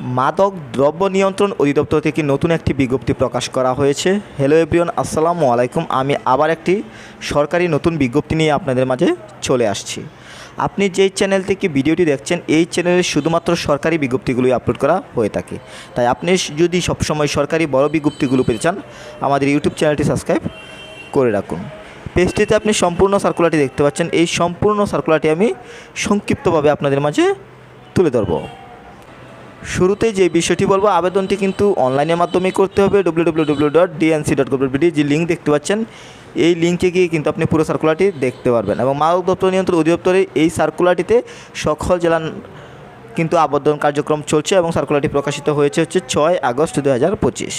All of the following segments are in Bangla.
মাদক দ্রব্য নিয়ন্ত্রণ অধিদপ্তর থেকে নতুন একটি বিজ্ঞপ্তি প্রকাশ করা হয়েছে। হ্যালো এভরিওয়ান আসসালামু আলাইকুম। আমি আবার একটি সরকারি নতুন বিজ্ঞপ্তি নিয়ে আপনাদের মাঝে চলে আসছি। আপনি যেই চ্যানেল থেকে ভিডিওটি দেখছেন, এই চ্যানেলে শুধুমাত্র সরকারি বিজ্ঞপ্তিগুলোই আপলোড করা হয়ে থাকে। তাই আপনি যদি সবসময় সরকারি বড় বিজ্ঞপ্তিগুলো পেতে চান, আমাদের ইউটিউব চ্যানেলটি সাবস্ক্রাইব করে রাখুন। পেজটিতে আপনি সম্পূর্ণ সার্কুলারটি দেখতে পাচ্ছেন। এই সম্পূর্ণ সার্কুলারটি আমি সংক্ষিপ্তভাবে আপনাদের মাঝে তুলে ধরবো। শুরুতে যে বিষয়টি বলব, আবেদনটি কিন্তু অনলাইনের মাধ্যমে করতে হবে গভর্নমেন্ট যে লিঙ্ক দেখতে পাচ্ছেন, এই লিঙ্কে গিয়ে কিন্তু আপনি পুরো সার্কুলারটি দেখতে পারবেন এবং মাদক দপ্তর নিয়ন্ত্রণ অধিদপ্তরের এই সার্কুলারটিতে সকল জেলার কিন্তু আবেদন কার্যক্রম চলছে এবং সার্কুলারটি প্রকাশিত হয়েছে হচ্ছে ছয় আগস্ট দু হাজার পঁচিশ।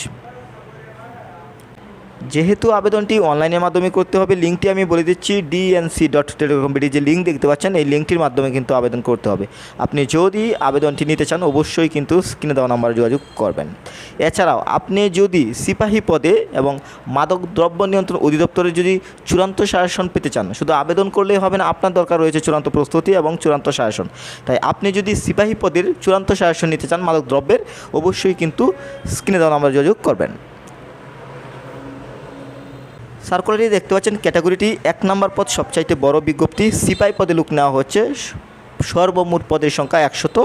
যেহেতু আবেদনটি অনলাইনের মাধ্যমে করতে হবে, লিঙ্কটি আমি বলে দিচ্ছি ডিএনসি ডট টেলিকম্পিটি যে লিঙ্ক দেখতে পাচ্ছেন, এই লিঙ্কটির মাধ্যমে কিন্তু আবেদন করতে হবে। আপনি যদি আবেদনটি নিতে চান, অবশ্যই কিন্তু স্ক্রিনে দেওয়া নাম্বারে যোগাযোগ করবেন। এছাড়াও, আপনি যদি সিপাহী পদে এবং মাদক দ্রব্য নিয়ন্ত্রণ অধিদপ্তরে যদি চূড়ান্ত শাসন পেতে চান, শুধু আবেদন করলেই হবে না, আপনার দরকার রয়েছে চূড়ান্ত প্রস্তুতি এবং চূড়ান্ত শাসন। তাই আপনি যদি সিপাহী পদের চূড়ান্ত শাসন নিতে চান মাদক দ্রব্যের, অবশ্যই কিন্তু স্ক্রিনে দেওয়া নাম্বারে যোগাযোগ করবেন। সার্কুলারটি দেখতে পাচ্ছেন, ক্যাটাগরিটি এক নম্বর পদ, সবচাইতে বড় বিজ্ঞপ্তি, সিপাই পদে লুক নেওয়া হচ্ছে, সর্বমোট পদের সংখ্যা একশত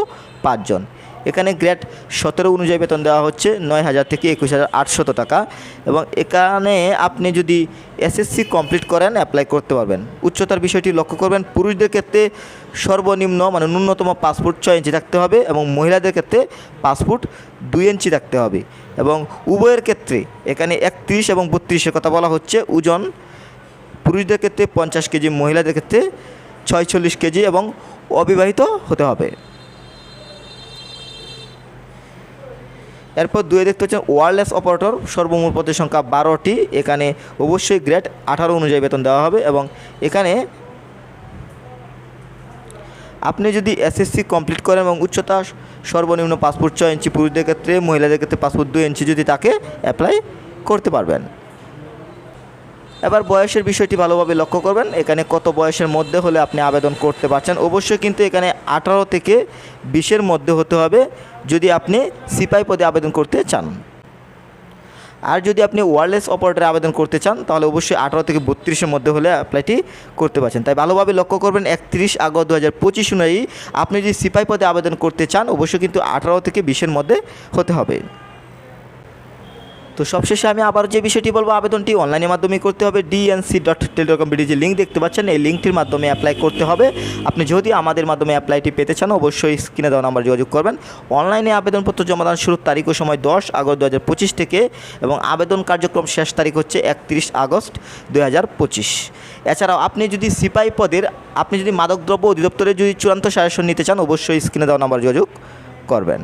পাঁচজন এখানে গ্রেড সতেরো অনুযায়ী বেতন দেওয়া হচ্ছে, নয় হাজার থেকে একুশ হাজার আটশত টাকা এবং এখানে আপনি যদি এসএসসি কমপ্লিট করেন অ্যাপ্লাই করতে পারবেন। উচ্চতার বিষয়টি লক্ষ্য করবেন, পুরুষদের ক্ষেত্রে সর্বনিম্ন মানে ন্যূনতম পাসপোর্ট ছয় ইঞ্চি থাকতে হবে এবং মহিলাদের ক্ষেত্রে পাসপোর্ট দুই ইঞ্চি থাকতে হবে। এবং উভয়ের ক্ষেত্রে এখানে একত্রিশ এবং বত্রিশের কথা বলা হচ্ছে, ওজন পুরুষদের ক্ষেত্রে পঞ্চাশ কেজি, মহিলাদের ক্ষেত্রে ছয়চল্লিশ কেজি এবং অবিবাহিত হতে হবে। এরপর দুয়ে দেখতে হচ্ছেন ওয়ারলেস অপারেটর সর্বমোট পদের সংখ্যা বারোটি। এখানে অবশ্যই গ্রেড আঠারো অনুযায়ী বেতন দেওয়া হবে এবং এখানে আপনি যদি এসএসসি কমপ্লিট করেন এবং উচ্চতা সর্বনিম্ন পাসপোর্ট ছয় ইঞ্চি পুরুষদের ক্ষেত্রে, মহিলাদের ক্ষেত্রে পাসপোর্ট দুই ইঞ্চি যদি তাকে অ্যাপ্লাই করতে পারবেন। এবার বয়সের বিষয়টি ভালোভাবে লক্ষ্য করবেন। এখানে কত বয়সের মধ্যে হলে আপনি আবেদন করতে পারছেন? অবশ্যই কিন্তু এখানে আঠারো থেকে বিশের মধ্যে হতে হবে। যদি আপনি সিপাই পদে আবেদন করতে চান। আর যদি আপনি ওয়ারলেস অপারেটরে আবেদন করতে চান, তাহলে অবশ্যই আঠারো থেকে বত্রিশের মধ্যে হলে অ্যাপ্লাইটি করতে পারছেন। তাই ভালোভাবে লক্ষ্য করবেন, একত্রিশ আগস্ট দু হাজার পঁচিশ অনুযায়ী আপনি যদি সিপাই পদে আবেদন করতে চান, অবশ্যই কিন্তু আঠারো থেকে বিশের মধ্যে হতে হবে। তো সবশেষে আমি আবার যে বিষয়টি বলব, আবেদনটি অনলাইনের মাধ্যমে করতে হবে। ডিএনসি ডট টেলিকম বিডি যে লিঙ্ক দেখতে পাচ্ছেন, এই লিঙ্কটির মাধ্যমে অ্যাপ্লাই করতে হবে। আপনি যদি আমাদের মাধ্যমে অ্যাপ্লাইটি পেতে চান, অবশ্যই স্ক্রিনে দেওয়া নাম্বার যোগাযোগ করবেন। অনলাইনে আবেদনপত্র জমা জমাদান শুরুর তারিখ ও সময় দশ আগস্ট দু হাজার পঁচিশ থেকে এবং আবেদন কার্যক্রম শেষ তারিখ হচ্ছে একত্রিশ আগস্ট দু হাজার পঁচিশ। এছাড়াও আপনি যদি সিপাই পদের, আপনি যদি মাদকদ্রব্য অধিদপ্তরে যদি চূড়ান্ত শাসন নিতে চান, অবশ্যই স্ক্রিনে দেওয়া নাম্বার যোগাযোগ করবেন।